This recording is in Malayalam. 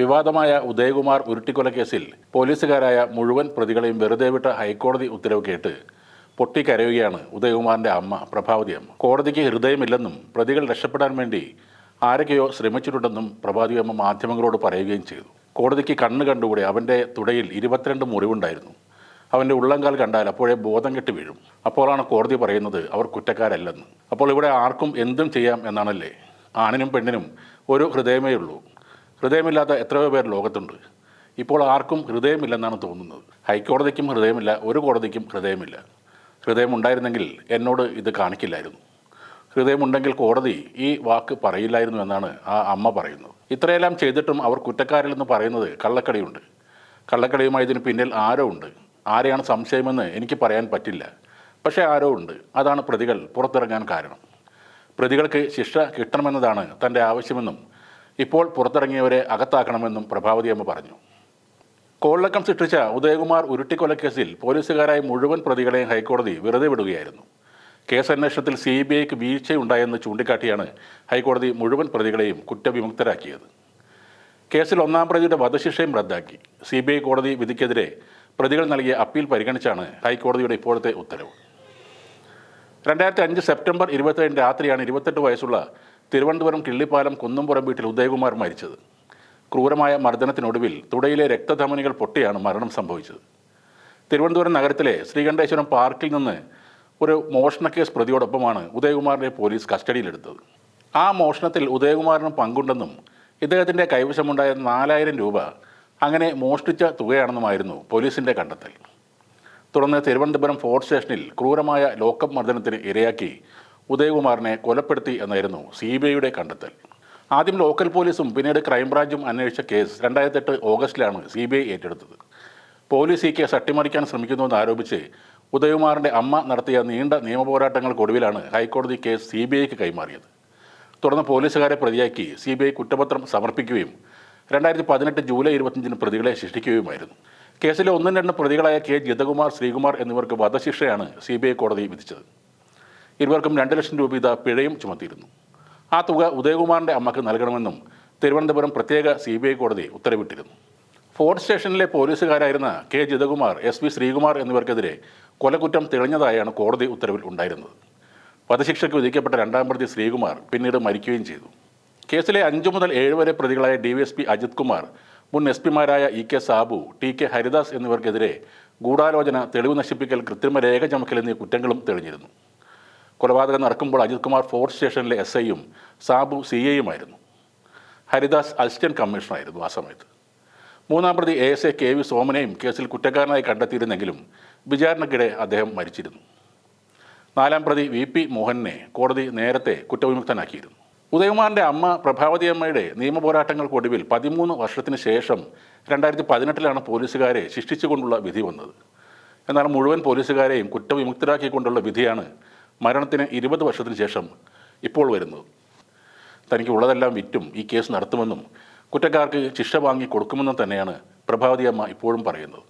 വിവാദമായ ഉദയകുമാർ ഉരുട്ടിക്കൊലക്കേസിൽ പോലീസുകാരായ മുഴുവൻ പ്രതികളെയും വെറുതെ വിട്ട ഹൈക്കോടതി ഉത്തരവ് കേട്ട് പൊട്ടിക്കരയുകയാണ് ഉദയകുമാറിന്റെ അമ്മ പ്രഭാവതി അമ്മ. കോടതിക്ക് ഹൃദയമില്ലെന്നും പ്രതികൾ രക്ഷപ്പെടാൻ വേണ്ടി ആരൊക്കെയോ ശ്രമിച്ചിട്ടുണ്ടെന്നും പ്രഭാതി അമ്മ മാധ്യമങ്ങളോട് പറയുകയും ചെയ്തു. കോടതിക്ക് കണ്ണ് കണ്ടുകൂടെ അവന്റെ തുടയിൽ ഇരുപത്തിരണ്ട് മുറിവുണ്ടായിരുന്നു. അവന്റെ ഉള്ളംകാൽ കണ്ടാൽ അപ്പോഴേ ബോധം കെട്ടി വീഴും. അപ്പോഴാണ് കോടതി പറയുന്നത് അവർ കുറ്റക്കാരല്ലെന്ന്. അപ്പോൾ ഇവിടെ ആർക്കും എന്തും ചെയ്യാം എന്നാണല്ലേ? ആണിനും പെണ്ണിനും ഒരു ഹൃദയമേ ഉള്ളൂ ഹൃദയമില്ലാത്ത എത്രയോ പേർ ലോകത്തുണ്ട്. ഇപ്പോൾ ആർക്കും ഹൃദയമില്ലെന്നാണ് തോന്നുന്നത്. ഹൈക്കോടതിക്കും ഹൃദയമില്ല ഒരു കോടതിക്കും ഹൃദയമില്ല. ഹൃദയമുണ്ടായിരുന്നെങ്കിൽ എന്നോട് ഇത് കാണിക്കില്ലായിരുന്നു. ഹൃദയമുണ്ടെങ്കിൽ കോടതി ഈ വാക്ക് പറയില്ലായിരുന്നു എന്നാണ് ആ അമ്മ പറയുന്നത്. ഇത്രയെല്ലാം ചെയ്തിട്ടും അവർ കുറ്റക്കാരില്ലെന്ന് പറയുന്നത് കള്ളക്കടിയുണ്ട്. കള്ളക്കടിയുമായി ഇതിന് പിന്നിൽ ആരോ ഉണ്ട്. ആരെയാണ് സംശയമെന്ന് എനിക്ക് പറയാൻ പറ്റില്ല. പക്ഷേ ആരോ ഉണ്ട്. അതാണ് പ്രതികൾ പുറത്തിറങ്ങാൻ കാരണം. പ്രതികൾക്ക് ശിക്ഷ കിട്ടണമെന്നതാണ് തന്റെ ആവശ്യമെന്നും ഇപ്പോൾ പുറത്തിറങ്ങിയവരെ അകത്താക്കണമെന്നും പ്രഭാവതി അമ്മ പറഞ്ഞു. കോള്ളക്കം സൃഷ്ടിച്ച ഉദയകുമാർ ഉരുട്ടിക്കൊലക്കേസിൽ പോലീസുകാരായ മുഴുവൻ പ്രതികളെയും ഹൈക്കോടതി വെറുതെ വിടുകയായിരുന്നു. കേസ് അന്വേഷണത്തിൽ സി ബി ഐക്ക് വീഴ്ചയുണ്ടായെന്ന് ചൂണ്ടിക്കാട്ടിയാണ് ഹൈക്കോടതി മുഴുവൻ പ്രതികളെയും കുറ്റവിമുക്തരാക്കിയത്. കേസിൽ ഒന്നാം പ്രതിയുടെ വധശിക്ഷയും റദ്ദാക്കി. സി ബി ഐ കോടതി വിധിക്കെതിരെ പ്രതികൾ നൽകിയ അപ്പീൽ പരിഗണിച്ചാണ് ഹൈക്കോടതിയുടെ ഇപ്പോഴത്തെ ഉത്തരവ്. രണ്ടായിരത്തി അഞ്ച് സെപ്റ്റംബർ ഇരുപത്തേഴിന് രാത്രിയാണ് ഇരുപത്തെട്ട് വയസ്സുള്ള തിരുവനന്തപുരം കിള്ളിപ്പാലം കുന്നംപുറം വീട്ടിൽ ഉദയകുമാർ മരിച്ചത്. ക്രൂരമായ മർദ്ദനത്തിനൊടുവിൽ തുടയിലെ രക്തധമനികൾ പൊട്ടിയാണ് മരണം സംഭവിച്ചത്. തിരുവനന്തപുരം നഗരത്തിലെ ശ്രീകണ്ഠേശ്വരം പാർക്കിൽ നിന്ന് ഒരു മോഷണ കേസ് പ്രതിയോടൊപ്പമാണ് ഉദയകുമാറിനെ പോലീസ് കസ്റ്റഡിയിലെടുത്തത്. ആ മോഷണത്തിൽ ഉദയകുമാറിന് പങ്കുണ്ടെന്നും ഇദ്ദേഹത്തിന്റെ കൈവശമുണ്ടായ നാലായിരം രൂപ അങ്ങനെ മോഷ്ടിച്ച തുകയാണെന്നുമായിരുന്നു പോലീസിന്റെ കണ്ടെത്തൽ. തുടർന്ന് തിരുവനന്തപുരം ഫോർട്ട് സ്റ്റേഷനിൽ ക്രൂരമായ ലോക്കപ്പ് മർദ്ദനത്തിന് ഇരയാക്കി ഉദയകുമാറിനെ കൊലപ്പെടുത്തി എന്നായിരുന്നു സി ബി ഐയുടെ കണ്ടെത്തൽ. ആദ്യം ലോക്കൽ പോലീസും പിന്നീട് ക്രൈംബ്രാഞ്ചും അന്വേഷിച്ച കേസ് രണ്ടായിരത്തെട്ട് ഓഗസ്റ്റിലാണ് സി ബി ഐ ഏറ്റെടുത്തത്. പോലീസ് ഈ കേസ് അട്ടിമറിക്കാൻ ശ്രമിക്കുന്നുവെന്ന് ആരോപിച്ച് ഉദയകുമാറിന്റെ അമ്മ നടത്തിയ നീണ്ട നിയമപോരാട്ടങ്ങൾക്കൊടുവിലാണ് ഹൈക്കോടതി കേസ് സി ബി ഐക്ക് കൈമാറിയത്. തുടർന്ന് പോലീസുകാരെ പ്രതിയാക്കി സി ബി ഐ കുറ്റപത്രം സമർപ്പിക്കുകയും രണ്ടായിരത്തി പതിനെട്ട് ജൂലൈ ഇരുപത്തഞ്ചിന് പ്രതികളെ ശിക്ഷിക്കുകയുമായിരുന്നു. കേസിലെ ഒന്നും രണ്ടും പ്രതികളായ കെ ജിതകുമാർ ശ്രീകുമാർ എന്നിവർക്ക് വധശിക്ഷയാണ് സി കോടതി വിധിച്ചത്. ഇരുവർക്കും രണ്ട് ലക്ഷം രൂപ വീത പിഴയും ചുമത്തിയിരുന്നു. ആ തുക ഉദയകുമാറിന്റെ അമ്മയ്ക്ക് നൽകണമെന്നും തിരുവനന്തപുരം പ്രത്യേക സി ബി ഐ കോടതി ഉത്തരവിട്ടിരുന്നു. ഫോർട്ട് സ്റ്റേഷനിലെ പോലീസുകാരായിരുന്ന K Jithakumar S V Sreekumar എന്നിവർക്കെതിരെ കൊലക്കുറ്റം തെളിഞ്ഞതായാണ് കോടതി ഉത്തരവിൽ ഉണ്ടായിരുന്നത്. വധശിക്ഷയ്ക്ക് വിധിക്കപ്പെട്ട രണ്ടാം പ്രതി ശ്രീകുമാർ പിന്നീട് മരിക്കുകയും ചെയ്തു. കേസിലെ അഞ്ചു മുതൽ ഏഴ് വരെ പ്രതികളായ D V S P Ajith Kumar മുൻ S പിമാരായ E K Sabu T K Haridas എന്നിവർക്കെതിരെ ഗൂഢാലോചന തെളിവ് നശിപ്പിക്കൽ കൃത്രിമ രേഖ ചമക്കൽ എന്നീ കുറ്റങ്ങളും തെളിഞ്ഞിരുന്നു. കൊലപാതകം നടക്കുമ്പോൾ അജിത് കുമാർ ഫോർത്ത് സ്റ്റേഷനിലെ എസ് ഐയും സാബു സി ഐയുമായിരുന്നു ഹരിദാസ് അസിസ്റ്റന്റ് കമ്മീഷണറായിരുന്നു ആ സമയത്ത്. മൂന്നാം പ്രതി A S A K V സോമനെയും കേസിൽ കുറ്റക്കാരനായി കണ്ടെത്തിയിരുന്നെങ്കിലും വിചാരണയ്ക്കിടെ അദ്ദേഹം മരിച്ചിരുന്നു. നാലാം പ്രതി വി പി മോഹനെ കോടതി നേരത്തെ കുറ്റവിമുക്തനാക്കിയിരുന്നു. ഉദയകുമാറിന്റെ അമ്മ പ്രഭാവതി അമ്മയുടെ നിയമപോരാട്ടങ്ങൾക്കൊടുവിൽ പതിമൂന്ന് വർഷത്തിന് ശേഷം രണ്ടായിരത്തി പതിനെട്ടിലാണ് പോലീസുകാരെ ശിക്ഷിച്ചുകൊണ്ടുള്ള വിധി വന്നത്. എന്നാൽ മുഴുവൻ പോലീസുകാരെയും കുറ്റവിമുക്തരാക്കിക്കൊണ്ടുള്ള വിധിയാണ് മരണത്തിന് ഇരുപത് വർഷത്തിന് ശേഷം ഇപ്പോൾ വരുന്നത്. തനിക്ക് ഉള്ളതെല്ലാം വിറ്റും ഈ കേസ് നടത്തുമെന്നും കുറ്റക്കാർക്ക് ശിക്ഷ വാങ്ങി കൊടുക്കുമെന്നും തന്നെയാണ് പ്രഭാവതി അമ്മ ഇപ്പോഴും പറയുന്നത്.